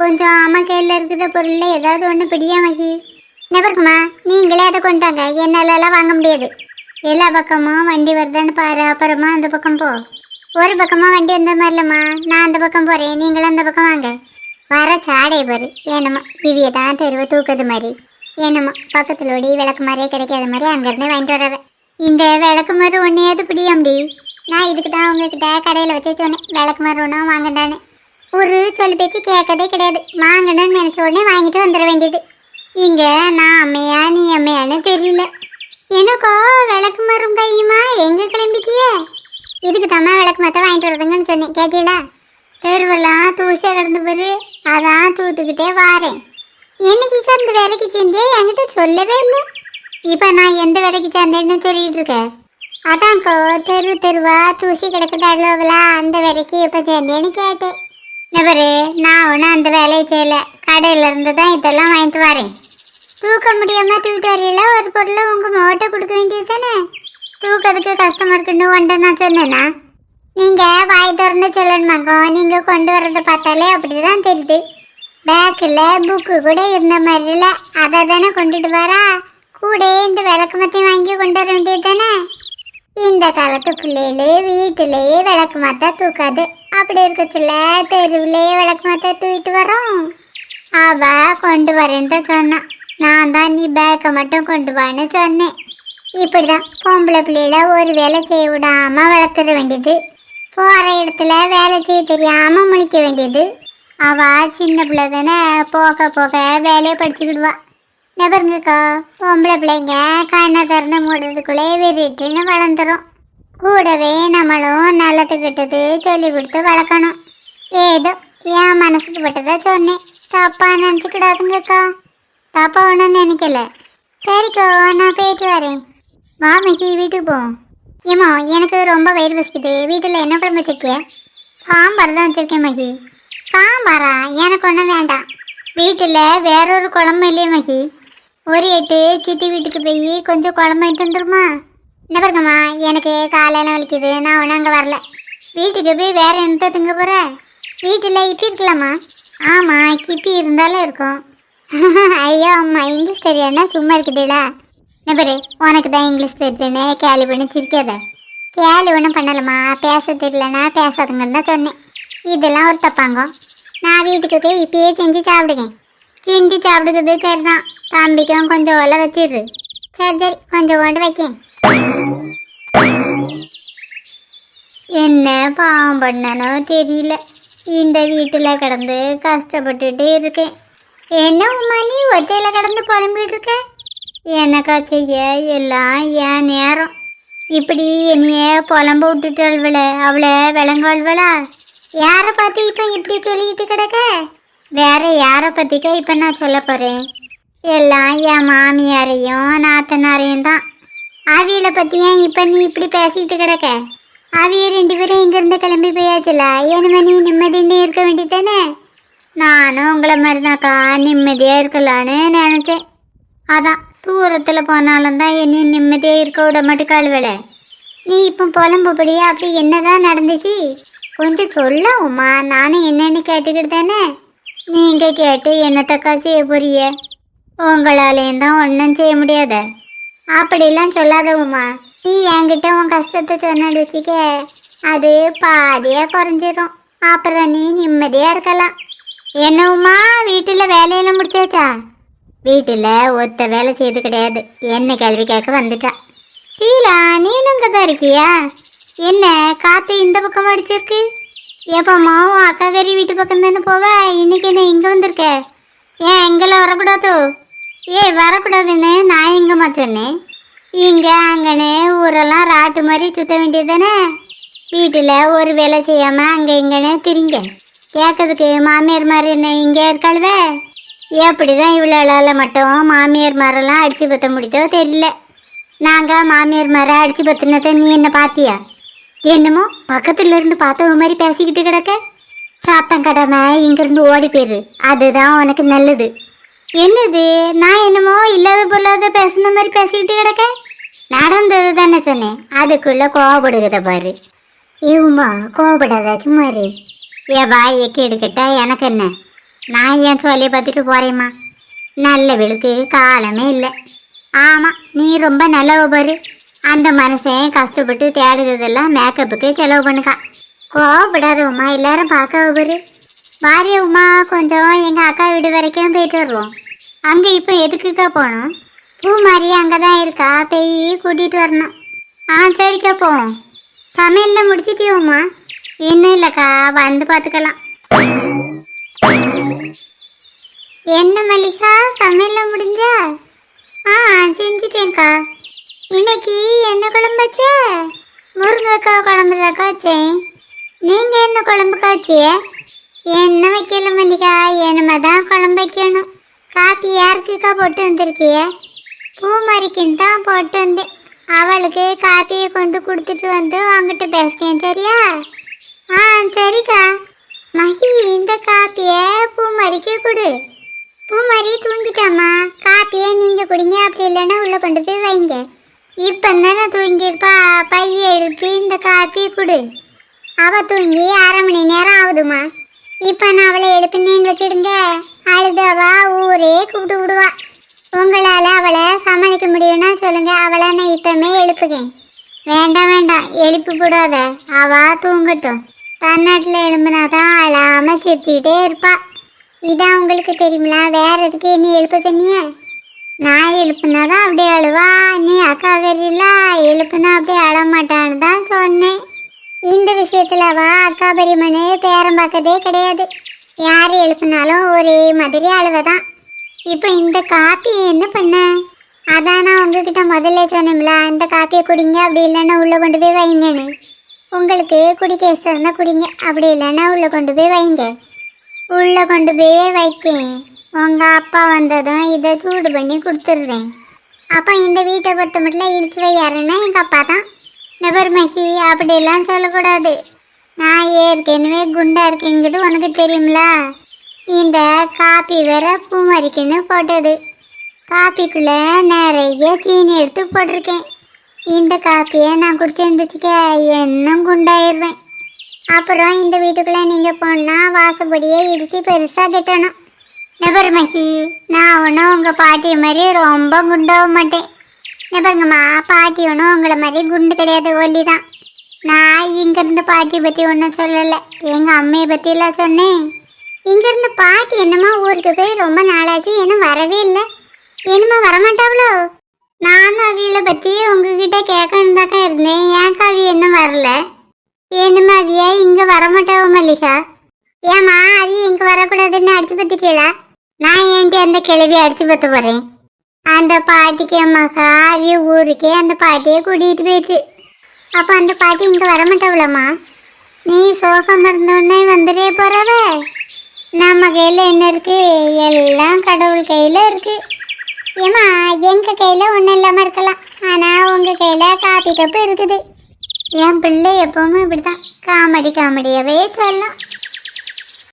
கொஞ்சம் அம்மா கையில் இருக்கிற பொருளில் ஏதாவது ஒன்று பிடியா மகி? நபருக்குமா நீங்களே அதை கொண்டாங்க என்னாலலாம் வாங்க முடியாது. எல்லா பக்கமும் வண்டி வருதான்னு பாரு. அப்புறமா அந்த பக்கம் போ. ஒரு பக்கமாக வண்டி வந்த மாதிரி இல்லைம்மா. நான் அந்த பக்கம் போகிறேன் நீங்களும் அந்த பக்கம் வாங்க. வர சாடை பாரு. என்னம்மா இவிய தான் தெருவை தூக்குது மாதிரி. என்னம்மா பக்கத்தில் ஓடி விளக்கு மாதிரியே கிடைக்காத மாதிரி அங்கேருந்தே வாங்கிட்டு வர்றேன் இந்த விளக்கு மாதிரி ஒன்றையாவது பிடியாம்டி. நான் இதுக்கு தான் உங்ககிட்ட கடையில் வச்சு சொன்னேன். விளக்கு மாதிரி ஒன்றும் வாங்கண்டான்னு. ஒரு சொல் பேச்சு கேட்கதே கிடையாது. வாங்கணும்னு நினச்ச உடனே வாங்கிட்டு வந்துட வேண்டியது. இங்கே நான் அம்மையா நீ அம்மையான்னு தெரியல. எனக்கோ விளக்கு மரம் கையுமா? எங்கே கிளம்பிட்டியே? இதுக்கு தாம்மா விளக்கு மரத்தை வாங்கிட்டு வருதுங்கன்னு சொன்னேன். கேட்டீங்களா? தெருவெல்லாம் தூசியாக கிடந்து போது அதான் தூத்துக்கிட்டே வாரேன். என்னைக்கு அந்த வேலைக்கு செஞ்சே என்கிட்ட சொல்லவே இல்லை. இப்போ நான் எந்த வேலைக்கு சேர்ந்தேன்னு சொல்லிட்டு இருக்கேன் அதான்க்கோ தெரு தெருவா தூசி கிடக்குது அவ்வளோவலா அந்த வேலைக்கு இப்போ சேர்ந்தேன்னு கேட்டேன். நபரு நான் ஒன்றும் அந்த வேலையை செய்யல. கடையில இருந்து தான் இதெல்லாம் வாங்கிட்டு வரேன். தூக்க முடியாம தூக்கிட்டு வரையில ஒரு பொருளை உங்க மோட்டை கொடுக்க வேண்டியது தானே? தூக்கிறதுக்கு கஷ்டமா இருக்குன்னு ஒன்றை நான் சொன்னேன்னா நீங்க வாய் திறந்து சொல்லணுமாக்கோ நீங்க கொண்டு வர்றதை பார்த்தாலே அப்படிதான் தெரியுது. பேக்கில் புக்கு கூட இருந்த மாதிரி இல்லை அதை தானே கொண்டுட்டு வரா? கூட இந்த விளக்கு மத்தையும் வாங்கி கொண்டு வர வேண்டியது தானே? இந்த காலத்து பிள்ளைகளே வீட்டிலேயே விளக்கு மாத்தா தூக்காது. அப்படி இருக்கச்சுல தெருவிலேயே விளக்கு தூக்கிட்டு வரோம். அவ கொண்டு வரேன்னு தான் சொன்னான் நான் தான் நீ பேக்கை மட்டும் கொண்டு வான்னு சொன்னேன். இப்படிதான் பொம்பளை பிள்ளையில ஒரு வேலை செய்ய விடாம வளர்த்துட வேண்டியது. போகிற இடத்துல வேலை செய்ய தெரியாம முழிக்க வேண்டியது. அவ சின்ன பிள்ளை தானே போக போக வேலையை படிச்சுக்கிடுவா. நபருங்கக்கா பொம்பளை பிள்ளைங்க கண்ணை திறந்து மூடுறதுக்குள்ளே வெறிட்டுன்னு வளர்ந்துரும். கூடவே நம்மளும் நல்லது கிட்டது சொல்லி கொடுத்து வளர்க்கணும். ஏதோ என் மனசுக்கு பட்டதா சொன்னேன். தப்பா நினச்சிக்கிடாதுங்கக்கா. தப்பா ஒன்றும் நினைக்கல. சரிக்கா நான் போயிட்டு வரேன். வா மிக்கி வீட்டுக்கு போவோம் ஏமா எனக்கு ரொம்ப வயிறு பசிக்குது வீட்டில் என்ன குழம்பு வச்சிருக்கிய? சாம்பார் தான் வச்சிருக்கேன் மகி சாம்பாரா? எனக்கு ஒன்றும் வேண்டாம். வீட்டில் வேறொரு குழம்பு இல்லையே மகி ஒரு எட்டு சித்தி வீட்டுக்கு போய் கொஞ்சம் குழம்பு எடுத்து வந்துருமா? என்ன பாருங்கம்மா எனக்கு காலையெல்லாம் வலிக்குது. நான் ஒன்றும் அங்கே வரல. வீட்டுக்கு போய் வேற என்ன தூங்க போகிற வீட்டில் இட்லி இருக்கலாமா ஆமாம் கிப்பி இருந்தாலும் இருக்கும். ஐயோ அம்மா இங்கிலீஷ் தெரியாதுன்னா சும்மா இருக்குதுடா நபரு உனக்கு தான் இங்கிலீஷ் தெரியுதுன்னு கேலி பண்ணி சிரிக்காத. கேலி ஒன்றும் பண்ணலம்மா பேச தெரியலன்னா பேசாதுங்கன்னு தான் சொன்னேன். இதெல்லாம் ஒரு தப்பாங்க. நான் வீட்டுக்கு போய் இப்பயே செஞ்சு சாப்பிடுங்க கிண்டி சாப்பிடுறது சரிதான். தம்பிக்கும் கொஞ்சம் ஓலை வச்சிடுது சரி சரி கொஞ்சம் கொண்டு வைக்கேன். என்ன பாவம் பண்ணனோ தெரியல. இந்த வீட்டில் கிடந்து கஷ்டப்பட்டுட்டே இருக்கேன். என்ன உமா நீ ஒத்தையில் கிடந்து புலம்பிட்டு இருக்க? எனக்கா செய்ய எல்லாம் என் நேரம்? இப்படி என்னைய புலம்ப விட்டுட்டு விட்டுட்டாள்வல அவளை விளங்குவாள்வளா யாரை பார்த்து இப்போ இப்படி சொல்லிக்கிட்டு கிடக்க? வேற யாரை பற்றிக்கா இப்போ நான் சொல்ல போகிறேன் எல்லாம் என் மாமியாரையும் நாத்தனாரையும் தான். அவியலை பற்றி ஏன் இப்போ நீ இப்படி பேசிக்கிட்டு கிடக்க? அவிய ரெண்டு பேரும் இங்கேருந்து கிளம்பி போயாச்சுல. இனிமே நீ நிம்மதின்னு இருக்க வேண்டியதானே நானும் உங்களை மாதிரி தான்க்கா நிம்மதியாக இருக்கலான்னு நினச்சேன். அதான் தூரத்தில் போனாலும் தான் என்னையும் நிம்மதியாக இருக்க விட மாட்டேன் கழுவலை நீ இப்போ புலம்புபடியா அப்படி என்னதான் நடந்துச்சு? கொஞ்சம் சொல்ல உமா நானும் என்னன்னு கேட்டுக்கிட்டு தானே? நீங்கள் கேட்டு என்னத்தக்கா செய்ய போறிய உங்களாலேயும் தான் ஒன்றும் செய்ய முடியாத. அப்படிலாம் சொல்லாத உமா நீ என்கிட்ட உன் கஷ்டத்தை சொன்னது வச்சுக்க அது பாதியாக குறைஞ்சிரும். அப்புறம் நீ நிம்மதியாக இருக்கலாம். என்ன உமா வீட்டில் வேலையெல்லாம் முடிச்சாச்சா? வீட்டில் ஒத்த வேலை செய்து கிடையாது. என்ன கேள்வி கேட்க வந்துட்டா. சீலா நீ இங்கே தான் இருக்கியா? என்ன காற்று இந்த பக்கம் அடிச்சிருக்கு? எப்பம்மா உன் அக்கா கறி வீட்டு பக்கம் தானே போவ? இன்னைக்கு என்ன இங்கே வந்திருக்க? ஏன் எங்கெல்லாம் வரக்கூடாதோ? ஏய் வரக்கூடாதுன்னு நான் எங்கம்மா சொன்னேன்? இங்கே அங்கனே ஊரெல்லாம் ராட்டு மாதிரி சுத்த வேண்டியது தானே வீட்டில் ஒரு வேலை செய்யாமல் அங்கே இங்கனே திரிங்க. கேட்கறதுக்கு மாமியார் மாதிரி என்ன இங்கே இருக்காளுவே? எப்படி தான் இவ்வளோ மட்டும் மாமியார் மரம்லாம் அடித்து பற்ற முடிச்சோ தெரியல. நாங்கள் மாமியார் மாதிரி அடித்து பற்றினதை நீ என்ன பார்த்தியா என்னமோ பக்கத்துல இருந்து பார்த்தவங்க மாதிரி பேசிக்கிட்டு கிடக்க. சாத்தம் கடமை இங்கேருந்து ஓடி போயிரு அதுதான் உனக்கு நல்லது. என்னது? நான் என்னமோ இல்லாத பொல்லாத பேசுன மாதிரி பேசிக்கிட்டு கிடக்க? நடந்தது தானே சொன்னேன். அதுக்குள்ள கோவப்படுகிறத பாரு. இவமா கோவப்படாத சும்மா இரு. என் வாயை கெடுக்கட்டா எனக்கு என்ன? நான் என் சொல்லி பார்த்துட்டு போறேம்மா? நல்லவளுக்கு காலமே இல்லை. ஆமாம் நீ ரொம்ப நல்லவ பாரு. அந்த மனுஷன் கஷ்டப்பட்டு தேடுறதெல்லாம் மேக்கப்புக்கு செலவு பண்ணுக்கா கோவப்படாதவம்மா எல்லாரும் பார்க்க பாரு. பாரிய உமா கொஞ்சம் எங்கள் அக்கா வீடு வரைக்கும் போயிட்டு வருவோம். அங்கே இப்போ எதுக்குக்கா போகணும்? பூ மாதிரி அங்கே தான் இருக்கா? போய் கூட்டிகிட்டு வரணும். ஆ சரிக்கா போவோம். சமையலில் முடிச்சிட்டியோம்மா இன்னும் இல்லைக்கா வந்து பார்த்துக்கலாம். என்ன மல்லிகா சமையலில் முடிஞ்சா? ஆ செஞ்சுட்டேன்க்கா. இன்னைக்கு என்ன குழம்பு வச்ச? முருங்கைக்காய் குழம்பு தான் வச்சேன். நீங்கள் என்ன குழம்பு வச்சியே என்ன வைக்கல மல்லிகா? என்னமா தான் குழம்பு வைக்கணும். காப்பி யாருக்குக்கா போட்டு வந்திருக்கிய? பூமாரிக்குன்னு தான் போட்டு வந்தேன் அவளுக்கு காப்பியை கொண்டு கொடுத்துட்டு வந்து அவங்ககிட்ட பேசுகிறேன் சரியா? ஆ சரிக்கா. மகி இந்த காப்பியை பூமாரிக்கு கொடு. பூமாரி தூங்கிட்டாமா காப்பியை நீங்கள் குடிங்க அப்படி இல்லைன்னா உள்ளே கொண்டு போய் வைங்க. இப்போ தானே தூங்கியிருப்பா. பைய எழுப்பி இந்த காப்பி கொடு. அவள் தூங்கி அரை மணி நேரம் ஆகுதுமா இப்போ நான் அவளை எழுப்பினேன்னு வச்சிடுங்க அழுதவா ஊரே கூப்பிட்டு விடுவா. உங்களால் அவளை சமாளிக்க முடியும்னா சொல்லுங்க. அவளை நான் இப்பவுமே எழுப்புகேன் வேண்டாம் வேண்டாம். எழுப்பி விடாத அவா தூங்கட்டும். தன்னாட்டில் எழும்புனாதான் அழாம சிரிச்சுக்கிட்டே இருப்பா. இதான் உங்களுக்கு தெரியுங்களா வேற எதுக்கு நீ எழுப்ப சொன்னிய நான் எழுப்புனாதான் அப்படியே அழுவா. நீ அக்கா தெரியல எழுப்புனா அப்படியே அழமாட்டான்னு தான் சொன்னேன். இந்த விஷயத்துல அவ அக்கா பெரியமனு பேரம் பார்க்கதே கிடையாது. யார் எழுப்பினாலும் ஒரே மாதிரி அழுவதான். இப்போ இந்த காப்பி என்ன பண்ண? அதான் நான் உங்ககிட்ட முதல்ல சொன்னேன்ல இந்த காப்பியை குடிங்க அப்படி இல்லைன்னா உள்ளே கொண்டு போய் வைங்கன்னு. உங்களுக்கு குடிக்க இஷ்டம் இருந்தால் குடிங்க அப்படி இல்லைன்னா உள்ளே கொண்டு போய் வைங்க. உள்ளே கொண்டு போய் வைக்கேன். உங்கள் அப்பா வந்ததும் இதை சூடு பண்ணி கொடுத்துருவேன் அப்போ இந்த வீட்டை பொறுத்த மட்டும் இழுத்து வை யாருன்னா எங்கள் அப்பா தான் நபர் மகி அப்படிலாம் சொல்லக்கூடாது. நான் ஏற்கனவே குண்டா இருக்கேங்கிறது உனக்கு தெரியுங்களா இந்த காப்பி வேற பூமரிக்குன்னு போட்டது. காப்பிக்குள்ள நிறைய சீனி எடுத்து போட்டிருக்கேன். இந்த காப்பியை நான் குடிச்சிருந்துச்சுக்க இன்னும் குண்டாயிருவேன் அப்புறம் இந்த வீட்டுக்குள்ள நீங்கள் போனால் வாசப்படியே இடித்து பெருசாக திட்டணும். நபர் மகி நான் ஒன்றும் உங்கள் பாட்டி மாதிரி ரொம்ப குண்டாக மாட்டேன். நபருங்கம்மா பாட்டி ஒன்றும் உங்களை மாதிரி குண்டு கிடையாது ஒல்லி தான். நான் இங்கேருந்து பாட்டி பற்றி ஒன்றும் சொல்லலை. எங்கள் அம்மையை பற்றிலாம் சொன்னேன். இங்கேருந்து பாட்டி என்னமோ ஊருக்கு போய் ரொம்ப நாளாச்சு இன்னும் வரவே இல்லை. என்னமோ வரமாட்டாவளோ? நானும் அவியலை பற்றி உங்ககிட்ட கேட்கணும் தாக்கா இருந்தேன். ஏன் கவி இன்னும் வரல? என்னமா அவியா இங்கே வரமாட்டாவோ மல்லிகா? ஏம்மா அவி இங்கே வரக்கூடாதுன்னு அடிச்சு பத்திட்டீங்களா நான் ஏன்ட்டு அந்த கிளவி அடிச்சு பத்த போகிறேன் அந்த பாட்டிக்கு அம்மா காவிய ஊருக்கே அந்த பாட்டியை கூட்டிகிட்டு போயிட்டு. அப்போ அந்த பாட்டி இங்கே வரமாட்டவளம்மா நீ சோகம் இருந்தோடனே வந்துடே போகிறவ நம்ம கையில் என்ன இருக்குது எல்லாம் கடவுள் கையில் இருக்குது ஏம்மா எங்கள் கையில் ஒன்றும் இல்லாமல் இருக்கலாம். ஆனால் உங்கள் கையில் காப்பி கப்பு இருக்குது. என் பிள்ளை எப்போவுமே இப்படி தான் காமெடி காமெடியாகவே சொல்லலாம்.